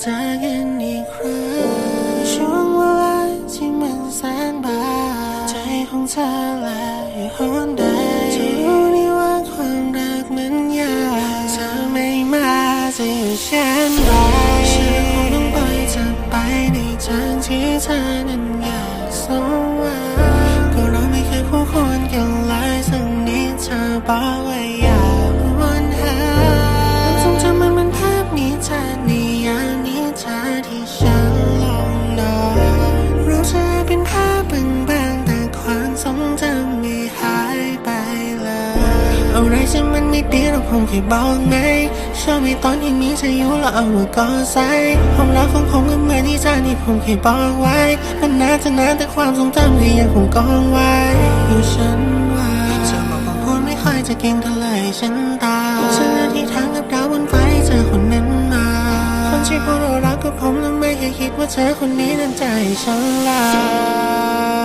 มาเจอกันอีกครั้งช่วงเวลาที่มันแสนบาดใจของเธอและอยู่หนใดจะรู้นี่ว่าความรักมันยากเธอไม่มาจะอยู่เช่นไรฉันคงต้องปล่อยเธอไปในทางที่เธอนั้นอยากสมหวังก็เราไม่เคยคู่ควรกันเลยสักนิดเธอบอกว่าอยาก ไม่ดีเคยบอกไหมชอบมีตอนที่มีเธอยู่แล้วเอามือกอดใส่ความรักของผมก็เหมือนที่เธอที่ผมเคยบอกไว้ มันนานจะนานแต่ความทรงจำก็ยังคงกองไว้อยู่ฉันว่าเธอบอกว่าพูดไม่ค่อยจะเก่งเท่าไหร่ฉันตายฉันอธิษฐานกับดาวบนฟ้าเธอคนนั้นมาคนที่พูดว่ารักกับผมแล้วไม่เคยคิดว่าเธอคนนี้นั้นใจฉันลา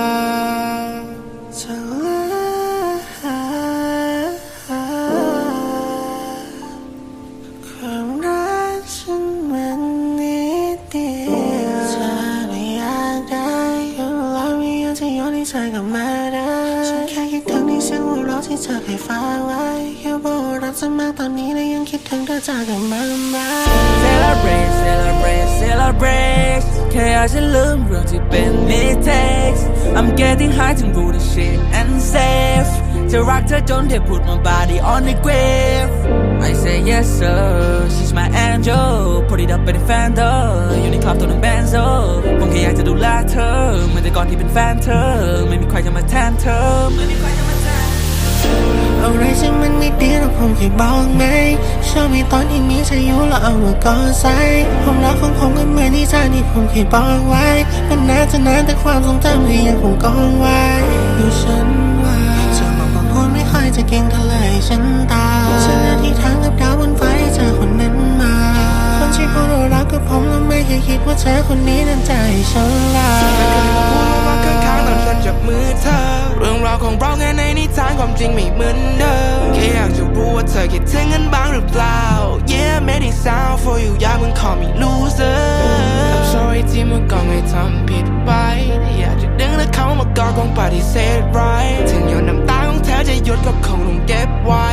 อนให้เธอกลับมาได้ฉันแค่คิดถึงในเสียงหัวเราะที่เธอเคยฝากไว้แค่บอกว่ารักเธอมากตอนนี้และยังคิดถึงเธอจากกลับมาไหม Celebrate celebrate celebrate แค่อยากจะลืมเรื่องที่เป็น mistakes I'm getting high ถึงรู้ the shit and safe จะรักเธอจนได้ put my body on the grave I say yes sir she's my angel put it up เป็น ก่อนที่เป็นแฟนเธอ ไม่มีใครจะมาแทนเธอไม่มีใครจะมาแทนอะไรที่มันไม่ดีเราคงเคยบอกไหมชอบมีตอนที่มีเธออยู่แล้วเอามือกอดใส่ความรักของผมก็เหมือนที่เธอที่ผมเคยบอกไว้ มันนานจะนานแต่ความทรงจำก็ยังคงกองไว้อยู่ฉันว่าเธอบอกว่าพูดไม่ค่อยจะเก่งเท่าไหร่ฉันตายฉันอธิษฐานกับดาวบนฟ้าให้เธอคนนั้นมา คนที่พูดว่ารักกับผมแล้วไม่เคยคิดว่าเธอคนนี้นั้นใจฉัน มือเธอ เรื่องราวของเราแค่ในนิทานความจริงไม่เหมือนเดิมแค่อยากจะรู้ว่าเธอคิดถึงกันบ้างหรือเปล่า Yeah made it sound for you อย่ามึง call me loser I'm sorry ที่เมื่อก่อนไงทำผิดไปแต่อยากจะดึงและเขามากอดคงปฏิเสธ right ถึงหยดน้ำตาของเธอจะหยุดก็คงต้องเก็บไว้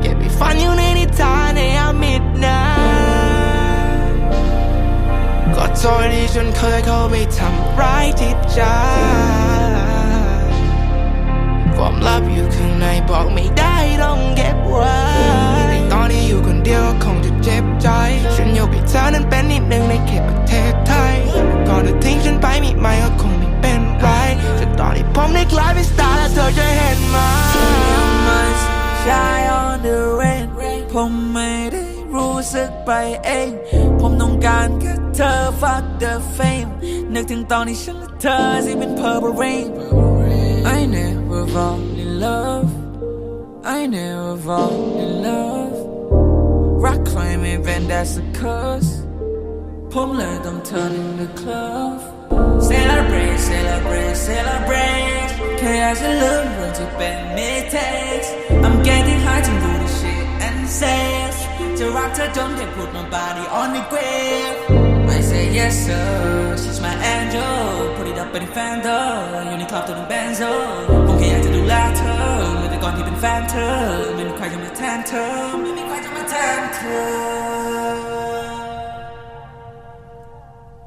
เก็บไปฝันอยู่ในนิทานในยาม midnight ก็โทษที่ฉันเคยเข้าไปทำร้ายจิตใจควา ลับอยู่ข้างในบอกไม่ได้ต้องเก็บไว้ในตอนที่อยู่คนเดียวคงจะเจ็บใจ ฉันยกให้เธอนั้นเป็นนิดหนึ่งในเขตประเทศไทย ก่อนเธอทิ้งฉันไปมีไหมก็คงไม่เป็นไรแต่ตอนที่ผมได้กลายเป็นสตาร์แล้วเธอจะเห็นไหม must shine on the rain ผมไม่ได้รู้สึกไปเอง ผมต้องการแค่เธอ fuck the fame นึกถึงตอนที่ฉันและเธอที่เป็น purple rain I never fall in love I never fall in love รักใครไม่เป็น that's a curse ผมเลยต้อง turn in the club Celebrate celebrate celebrate แค่อยากจะลืมเรื่องที่เป็น mistakes I'm getting high ถึงรู้ the shit and safe จะรักเธอจนได้ put my body on the grave I say yes sir she's my angel put it up เป็นแฟนเธออยู่ใน แฟนเธอไม่มีใครจะมาแทนเธอไม่มีใครจะมาแทนเธอ